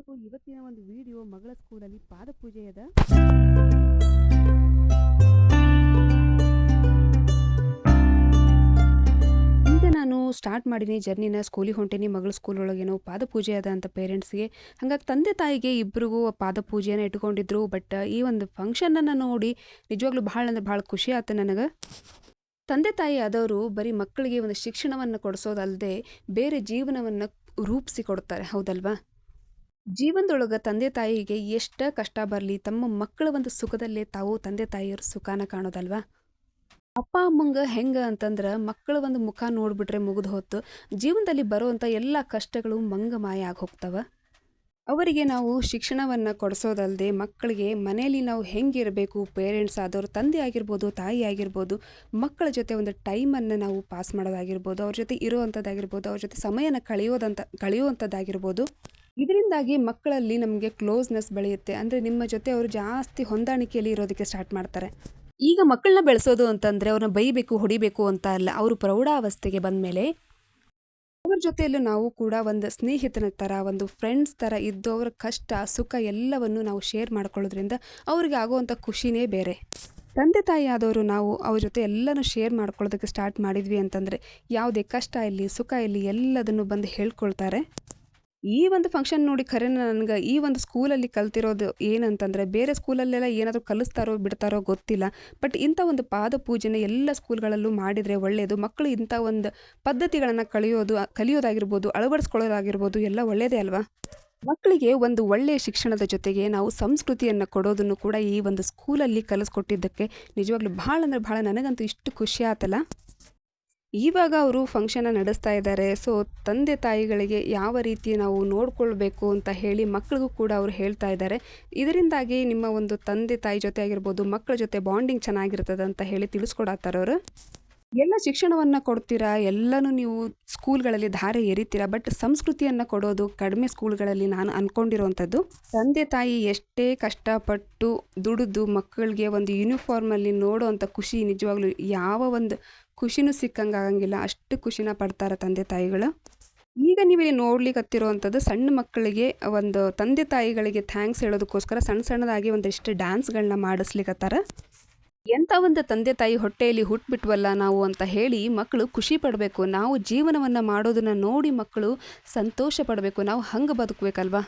ಎಲ್ರಿಗೂ ಇವತ್ತಿನ ಒಂದು ವಿಡಿಯೋ ಮಗಳ ಸ್ಕೂಲಲ್ಲಿ ಪಾದಪೂಜೆ ಅದ. ಈಗ ನಾನು ಸ್ಟಾರ್ಟ್ ಮಾಡೀನಿ ಜರ್ನಿನ ಸ್ಕೂಲಿಗೆ ಹೊಂಟೀನಿ. ಮಗಳ ಸ್ಕೂಲ್ ಒಳಗೇನೋ ಪಾದಪೂಜೆ ಅದ ಅಂತ ಪೇರೆಂಟ್ಸ್ಗೆ ಹಾಗಾಗಿ ತಂದೆ ತಾಯಿಗೆ ಇಬ್ಬರಿಗೂ ಪಾದಪೂಜೆನ ಇಟ್ಕೊಂಡಿದ್ರು. ಬಟ್ ಈ ಒಂದು ಫಂಕ್ಷನನ್ನು ನೋಡಿ ನಿಜವಾಗ್ಲೂ ಭಾಳ ಅಂದ್ರೆ ಭಾಳ ಖುಷಿ ಆಯ್ತು ನನಗೆ. ತಂದೆ ತಾಯಿ ಆದವರು ಬರೀ ಮಕ್ಕಳಿಗೆ ಒಂದು ಶಿಕ್ಷಣವನ್ನು ಕೊಡಿಸೋದಲ್ಲದೆ ಬೇರೆ ಜೀವನವನ್ನು ರೂಪಿಸಿ ಕೊಡ್ತಾರೆ. ಹೌದಲ್ವಾ? ಜೀವನದೊಳಗೆ ತಂದೆ ತಾಯಿಗೆ ಎಷ್ಟು ಕಷ್ಟ ಬರಲಿ, ತಮ್ಮ ಮಕ್ಕಳ ಒಂದು ಸುಖದಲ್ಲೇ ತಾವು ತಂದೆ ತಾಯಿಯವ್ರ ಸುಖಾನ ಕಾಣೋದಲ್ವಾ? ಅಪ್ಪ ಅಮ್ಮಂಗ ಹೆಂಗ ಅಂತಂದ್ರೆ ಮಕ್ಕಳ ಒಂದು ಮುಖ ನೋಡ್ಬಿಟ್ರೆ ಮುಗಿದು ಹೊತ್ತು ಜೀವನದಲ್ಲಿ ಬರುವಂಥ ಎಲ್ಲ ಕಷ್ಟಗಳು ಮಂಗಮಾಯ ಆಗಿ ಹೋಗ್ತವ. ಅವರಿಗೆ ನಾವು ಶಿಕ್ಷಣವನ್ನು ಕೊಡಿಸೋದಲ್ಲದೆ ಮಕ್ಕಳಿಗೆ ಮನೆಯಲ್ಲಿ ನಾವು ಹೆಂಗಿರಬೇಕು ಪೇರೆಂಟ್ಸ್ ಆದವರು ತಂದೆ ಆಗಿರ್ಬೋದು, ತಾಯಿ ಆಗಿರ್ಬೋದು, ಮಕ್ಕಳ ಜೊತೆ ಒಂದು ಟೈಮನ್ನು ನಾವು ಪಾಸ್ ಮಾಡೋದಾಗಿರ್ಬೋದು, ಅವ್ರ ಜೊತೆ ಇರೋವಂಥದ್ದಾಗಿರ್ಬೋದು ಅವ್ರ ಜೊತೆ ಸಮಯನ ಕಳೆಯೋದಂತ ಕಳೆಯುವಂಥದ್ದಾಗಿರ್ಬೋದು ಇದರಿಂದಾಗಿ ಮಕ್ಕಳಲ್ಲಿ ನಮಗೆ ಕ್ಲೋಸ್ನೆಸ್ ಬೆಳೆಯುತ್ತೆ. ಅಂದರೆ ನಿಮ್ಮ ಜೊತೆ ಅವರು ಜಾಸ್ತಿ ಹೊಂದಾಣಿಕೆಯಲ್ಲಿ ಇರೋದಕ್ಕೆ ಸ್ಟಾರ್ಟ್ ಮಾಡ್ತಾರೆ. ಈಗ ಮಕ್ಕಳನ್ನ ಬೆಳೆಸೋದು ಅಂತಂದರೆ ಅವ್ರನ್ನ ಬೈಬೇಕು, ಹೊಡಿಬೇಕು ಅಂತ ಅಲ್ಲ, ಅವರು ಪ್ರೌಢಾವಸ್ಥೆಗೆ ಬಂದಮೇಲೆ ಅವ್ರ ಜೊತೆಯಲ್ಲೂ ನಾವು ಕೂಡ ಒಂದು ಸ್ನೇಹಿತನ ಥರ, ಒಂದು ಫ್ರೆಂಡ್ಸ್ ಥರ ಇದ್ದು ಅವರ ಕಷ್ಟ, ಸುಖ ಎಲ್ಲವನ್ನು ನಾವು ಶೇರ್ ಮಾಡ್ಕೊಳ್ಳೋದ್ರಿಂದ ಅವ್ರಿಗೆ ಆಗುವಂಥ ಖುಷಿನೇ ಬೇರೆ. ತಂದೆ ತಾಯಿ ಆದವರು ನಾವು ಅವ್ರ ಜೊತೆ ಎಲ್ಲನೂ ಶೇರ್ ಮಾಡ್ಕೊಳ್ಳೋದಕ್ಕೆ ಸ್ಟಾರ್ಟ್ ಮಾಡಿದ್ವಿ ಅಂತಂದರೆ ಯಾವುದೇ ಕಷ್ಟ ಇಲ್ಲಿ ಸುಖ ಇಲ್ಲಿ ಎಲ್ಲದನ್ನು ಬಂದು ಹೇಳ್ಕೊಳ್ತಾರೆ. ಈ ಒಂದು ಫಂಕ್ಷನ್ ನೋಡಿ ಖರೆ ನನಗೆ ಈ ಒಂದು ಸ್ಕೂಲಲ್ಲಿ ಕಲ್ತಿರೋದು ಏನಂತಂದರೆ ಬೇರೆ ಸ್ಕೂಲಲ್ಲೆಲ್ಲ ಏನಾದರೂ ಕಲಿಸ್ತಾರೋ ಬಿಡ್ತಾರೋ ಗೊತ್ತಿಲ್ಲ. ಬಟ್ ಇಂಥ ಒಂದು ಪಾದ ಪೂಜೆನ ಎಲ್ಲ ಸ್ಕೂಲ್ಗಳಲ್ಲೂ ಮಾಡಿದರೆ ಒಳ್ಳೆಯದು ಮಕ್ಕಳು ಇಂಥ ಒಂದು ಪದ್ಧತಿಗಳನ್ನು ಕಲಿಯೋದು, ಕಲಿಯೋದಾಗಿರ್ಬೋದು, ಅಳವಡಿಸ್ಕೊಳ್ಳೋದಾಗಿರ್ಬೋದು ಎಲ್ಲ ಒಳ್ಳೆಯದೇ ಅಲ್ವಾ? ಮಕ್ಕಳಿಗೆ ಒಂದು ಒಳ್ಳೆಯ ಶಿಕ್ಷಣದ ಜೊತೆಗೆ ನಾವು ಸಂಸ್ಕೃತಿಯನ್ನು ಕೊಡೋದನ್ನು ಕೂಡ ಈ ಒಂದು ಸ್ಕೂಲಲ್ಲಿ ಕಲಿಸ್ಕೊಟ್ಟಿದ್ದಕ್ಕೆ ನಿಜವಾಗ್ಲೂ ಭಾಳ ಅಂದರೆ ಭಾಳ ನನಗಂತೂ ಇಷ್ಟು ಖುಷಿ ಆತಲ್ಲ? ಇವಾಗ ಅವರು ಫಂಕ್ಷನ್ನ ನಡೆಸ್ತಾ ಇದ್ದಾರೆ. ಸೊ ತಂದೆ ತಾಯಿಗಳಿಗೆ ಯಾವ ರೀತಿ ನಾವು ನೋಡ್ಕೊಳ್ಬೇಕು ಅಂತ ಹೇಳಿ ಮಕ್ಕಳಿಗೂ ಕೂಡ ಅವರು ಹೇಳ್ತಾ ಇದ್ದಾರೆ. ಇದರಿಂದಾಗಿ ನಿಮ್ಮ ಒಂದು ತಂದೆ ತಾಯಿ ಜೊತೆ ಆಗಿರ್ಬೋದು ಮಕ್ಕಳ ಜೊತೆ ಬಾಂಡಿಂಗ್ ಚೆನ್ನಾಗಿರ್ತದೆ ಅಂತ ಹೇಳಿ ತಿಳಿಸ್ಕೊಡತ್ತಾರೆ ಅವರು? ಎಲ್ಲ ಶಿಕ್ಷಣವನ್ನು ಕೊಡ್ತೀರಾ? ಎಲ್ಲನೂ ನೀವು ಸ್ಕೂಲ್ಗಳಲ್ಲಿ ಧಾರೆ ಎರಿತೀರಾ ಬಟ್ ಸಂಸ್ಕೃತಿಯನ್ನು ಕೊಡೋದು ಕಡಿಮೆ ಸ್ಕೂಲ್ಗಳಲ್ಲಿ ನಾನು ಅನ್ಕೊಂಡಿರುವಂಥದ್ದು ತಂದೆ ತಾಯಿ ಎಷ್ಟೇ ಕಷ್ಟಪಟ್ಟು ದುಡಿದು ಮಕ್ಕಳಿಗೆ ಒಂದು ಯೂನಿಫಾರ್ಮಲ್ಲಿ ನೋಡೋವಂಥ ಖುಷಿ ನಿಜವಾಗ್ಲೂ ಯಾವ ಒಂದು ಖುಷಿನೂ ಸಿಕ್ಕಂಗೆ ಆಗಂಗಿಲ್ಲ. ಅಷ್ಟು ಖುಷಿನ ಪಡ್ತಾರೆ ತಂದೆ ತಾಯಿಗಳು. ಈಗ ನೀವಿಲ್ಲಿ ನೋಡ್ಲಿಕ್ಕತ್ತಿರುವಂಥದ್ದು ಸಣ್ಣ ಮಕ್ಕಳಿಗೆ ಒಂದು ತಂದೆ ತಾಯಿಗಳಿಗೆ ಥ್ಯಾಂಕ್ಸ್ ಹೇಳೋದಕ್ಕೋಸ್ಕರ ಸಣ್ಣ ಸಣ್ಣದಾಗಿ ಒಂದಿಷ್ಟು ಡ್ಯಾನ್ಸ್ಗಳನ್ನ ಮಾಡಿಸ್ಲಿಕ್ಕತ್ತಾರ ಎಂಥ ಒಂದು ತಂದೆ ತಾಯಿ ಹೊಟ್ಟೆಯಲ್ಲಿ ಹುಟ್ಬಿಟ್ವಲ್ಲ ನಾವು ಅಂತ ಹೇಳಿ ಮಕ್ಕಳು ಖುಷಿ ಪಡಬೇಕು. ನಾವು ಜೀವನವನ್ನು ಮಾಡೋದನ್ನು ನೋಡಿ ಮಕ್ಕಳು ಸಂತೋಷ ಪಡಬೇಕು. ನಾವು ಹಂಗೆ ಬದುಕಬೇಕಲ್ವಾ?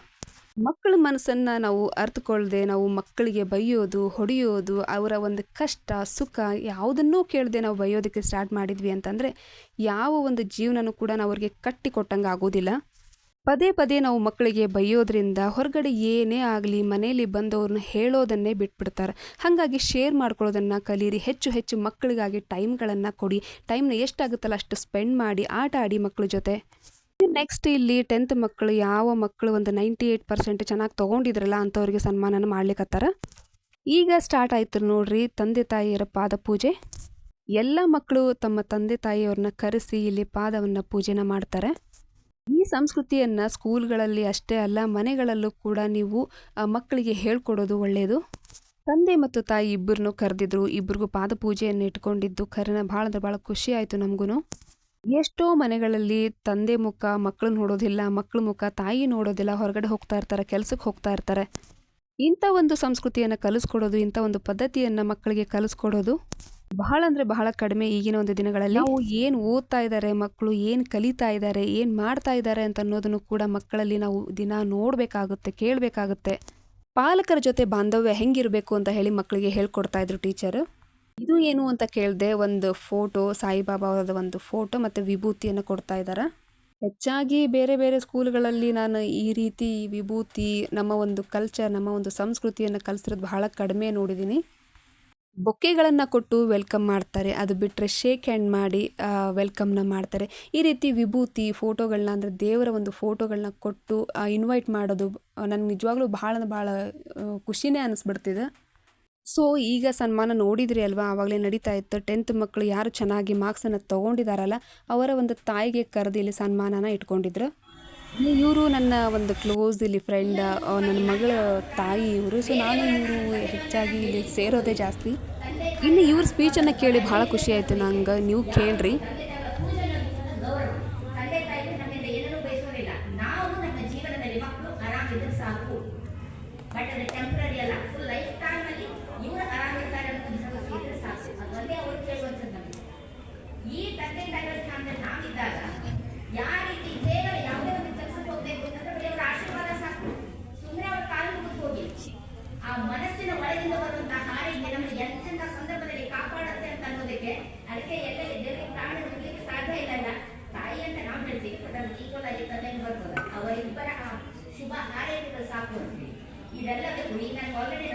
ಮಕ್ಕಳ ಮನಸ್ಸನ್ನು ನಾವು ಅರ್ಥಕೊಳ್ಳದೆ ನಾವು ಮಕ್ಕಳಿಗೆ ಬೈಯೋದು, ಹೊಡೆಯೋದು, ಅವರ ಒಂದು ಕಷ್ಟ, ಸುಖ ಯಾವುದನ್ನೂ ಕೇಳದೆ ನಾವು ಬೈಯೋದಕ್ಕೆ ಸ್ಟಾರ್ಟ್ ಮಾಡಿದ್ವಿ ಅಂತಂದರೆ ಯಾವ ಒಂದು ಜೀವನನೂ ಕೂಡ ನಾವು ಅವ್ರಿಗೆ ಕಟ್ಟಿ ಕೊಟ್ಟಂಗೆ ಆಗೋದಿಲ್ಲ ಪದೇ ಪದೇ ನಾವು ಮಕ್ಕಳಿಗೆ ಬೈಯೋದ್ರಿಂದ ಹೊರಗಡೆ ಏನೇ ಆಗಲಿ ಮನೆಯಲ್ಲಿ ಬಂದವ್ರನ್ನ ಹೇಳೋದನ್ನೇ ಬಿಟ್ಬಿಡ್ತಾರೆ. ಹಾಗಾಗಿ ಶೇರ್ ಮಾಡ್ಕೊಳ್ಳೋದನ್ನು ಕಲೀರಿ. ಹೆಚ್ಚು ಹೆಚ್ಚು ಮಕ್ಕಳಿಗಾಗಿ ಟೈಮ್ಗಳನ್ನು ಕೊಡಿ. ಟೈಮ್ನ ಎಷ್ಟಾಗುತ್ತಲ್ಲ ಅಷ್ಟು ಸ್ಪೆಂಡ್ ಮಾಡಿ, ಆಟ ಆಡಿ ಮಕ್ಕಳ ಜೊತೆ. ನೆಕ್ಸ್ಟ್ ಇಲ್ಲಿ ಟೆಂತ್ ಮಕ್ಕಳು ಯಾವ ಮಕ್ಕಳು ಒಂದು ನೈಂಟಿ ಏಯ್ಟ್ ಪರ್ಸೆಂಟ್ ಚೆನ್ನಾಗಿ ತೊಗೊಂಡಿದ್ರಲ್ಲ ಅಂಥವ್ರಿಗೆ ಸನ್ಮಾನನ ಮಾಡ್ಲಿಕ್ಕತ್ತಾರ ಈಗ ಸ್ಟಾರ್ಟ್ ಆಯ್ತು ನೋಡ್ರಿ ತಂದೆ ತಾಯಿಯರ ಪಾದ ಪೂಜೆ. ಎಲ್ಲ ಮಕ್ಕಳು ತಮ್ಮ ತಂದೆ ತಾಯಿಯವ್ರನ್ನ ಕರೆಸಿ ಇಲ್ಲಿ ಪಾದವನ್ನು ಪೂಜೆನ ಮಾಡ್ತಾರೆ. ಈ ಸಂಸ್ಕೃತಿಯನ್ನು ಸ್ಕೂಲ್ಗಳಲ್ಲಿ ಅಷ್ಟೇ ಅಲ್ಲ, ಮನೆಗಳಲ್ಲೂ ಕೂಡ ನೀವು ಮಕ್ಕಳಿಗೆ ಹೇಳ್ಕೊಡೋದು ಒಳ್ಳೆಯದು ತಂದೆ ಮತ್ತು ತಾಯಿ ಇಬ್ಬರನ್ನು ಕರೆದಿದ್ರು ಇಬ್ಬರಿಗೂ ಪಾದ ಪೂಜೆಯನ್ನು ಇಟ್ಕೊಂಡಿದ್ದು ಕರೆನ ಭಾಳ ಅಂದ್ರೆ ಭಾಳ ಖುಷಿ ಆಯಿತು ನಮಗೂ ಎಷ್ಟೋ ಮನೆಗಳಲ್ಲಿ ತಂದೆ ಮುಖ ಮಕ್ಕಳು ನೋಡೋದಿಲ್ಲ ಮಕ್ಕಳ ಮುಖ, ತಾಯಿ ನೋಡೋದಿಲ್ಲ, ಹೊರಗಡೆ ಹೋಗ್ತಾ ಇರ್ತಾರೆ ಕೆಲಸಕ್ಕೆ ಹೋಗ್ತಾ ಇರ್ತಾರೆ. ಇಂಥ ಒಂದು ಸಂಸ್ಕೃತಿಯನ್ನು ಕಲಿಸ್ಕೊಡೋದು, ಇಂಥ ಒಂದು ಪದ್ಧತಿಯನ್ನು ಮಕ್ಕಳಿಗೆ ಕಲಿಸ್ಕೊಡೋದು ಬಹಳ ಅಂದ್ರೆ ಬಹಳ ಕಡಿಮೆ ಈಗಿನ ಒಂದು ದಿನಗಳಲ್ಲಿ. ನಾವು ಏನು ಓದ್ತಾ ಇದ್ದಾರೆ ಮಕ್ಕಳು ಏನು ಕಲಿತಾ ಇದ್ದಾರೆ ಏನು ಮಾಡ್ತಾ ಇದ್ದಾರೆ ಅಂತ ಅನ್ನೋದನ್ನು ಕೂಡ ಮಕ್ಕಳಲ್ಲಿ ನಾವು ದಿನ ನೋಡಬೇಕಾಗುತ್ತೆ, ಕೇಳಬೇಕಾಗುತ್ತೆ. ಪಾಲಕರ ಜೊತೆ ಬಾಂಧವ್ಯ ಹೆಂಗಿರಬೇಕು ಅಂತ ಹೇಳಿ ಮಕ್ಕಳಿಗೆ ಹೇಳ್ಕೊಡ್ತಾ ಇದ್ರು ಟೀಚರ್. ಇದು ಏನು ಅಂತ ಕೇಳಿದೆ ಒಂದು ಫೋಟೋ, ಸಾಯಿಬಾಬಾ ಅವರ ಒಂದು ಫೋಟೋ ಮತ್ತು ವಿಭೂತಿಯನ್ನು ಕೊಡ್ತಾ ಇದ್ದಾರೆ ಹೆಚ್ಚಾಗಿ ಬೇರೆ ಬೇರೆ ಸ್ಕೂಲ್ಗಳಲ್ಲಿ ನಾನು ಈ ರೀತಿ ವಿಭೂತಿ, ನಮ್ಮ ಒಂದು ಕಲ್ಚರ್ ನಮ್ಮ ಒಂದು ಸಂಸ್ಕೃತಿಯನ್ನು ಕಲಿಸಿರೋದು ಬಹಳ ಕಡಿಮೆ ನೋಡಿದ್ದೀನಿ ಬೊಕ್ಕೆಗಳನ್ನು ಕೊಟ್ಟು ವೆಲ್ಕಮ್ ಮಾಡ್ತಾರೆ. ಅದು ಬಿಟ್ಟರೆ ಶೇಕ್ ಹ್ಯಾಂಡ್ ಮಾಡಿ ವೆಲ್ಕಮ್ನ ಮಾಡ್ತಾರೆ. ಈ ರೀತಿ ವಿಭೂತಿ ಫೋಟೋಗಳನ್ನ ಅಂದರೆ ದೇವರ ಒಂದು ಫೋಟೋಗಳನ್ನ ಕೊಟ್ಟು ಇನ್ವೈಟ್ ಮಾಡೋದು ನನಗೆ ನಿಜವಾಗ್ಲೂ ಭಾಳ ಭಾಳ ಖುಷಿನೇ ಅನ್ನಿಸ್ಬಿಡ್ತಿದೆ ಸೊ ಈಗ ಸನ್ಮಾನ ನೋಡಿದ್ರಿ ಅಲ್ವಾ? ಆವಾಗಲೇ ನಡೀತಾ ಇತ್ತು. ಟೆಂತ್ ಮಕ್ಕಳು ಯಾರು ಚೆನ್ನಾಗಿ ಮಾರ್ಕ್ಸನ್ನು ತೊಗೊಂಡಿದ್ದಾರಲ್ಲ ಅವರ ಒಂದು ತಾಯಿಗೆ ಕರೆದು ಇಲ್ಲಿ ಸನ್ಮಾನನ ಇಟ್ಕೊಂಡಿದ್ರು. ಇವರು ನನ್ನ ಒಂದು ಕ್ಲೋಸ್ ಇಲ್ಲಿ ಫ್ರೆಂಡ್ ನನ್ನ ಮಗಳ ತಾಯಿ ಇವರು. ಸೊ ನಾನು ಇವರು ಹೆಚ್ಚಾಗಿ ಇಲ್ಲಿ ಸೇರೋದೇ ಜಾಸ್ತಿ. ಇನ್ನು ಇವ್ರ ಸ್ಪೀಚನ್ನು ಕೇಳಿ ಭಾಳ ಖುಷಿ ಆಯಿತು ನಂಗೆ. ನೀವು ಕೇಳ್ರಿ. ಈ ತಂದೆ ತಾಯಿಗಳ ಸ್ಥಾನದಲ್ಲಿ ನಾವಿದ್ದಾಗ ಇದೆ ಅದಕ್ಕೆ ಎಲ್ಲ ದೇವರಿಗೆ ಪ್ರಾಣ ನುಗ್ಲಿಕ್ಕೆ ಸಾಧ್ಯ ಇಲ್ಲಲ್ಲ. ತಾಯಿ ಅಂತ ನಾವು ಹೇಳ್ತೀವಿ. ಬಟ್ ಅದು ಈಕ್ವಲ್ ಆಗಿ ತಂದೆ ಬರ್ತದೆ ಅವರಿಬ್ಬರ ಶುಭ ಹಾರೈಕೆಗಳು ಸಾಕು ಅಂತೀವಿ ಇದೆಲ್ಲ ಬೇಕು ಈಗ ನಾನು ಆಲ್ರೆಡಿ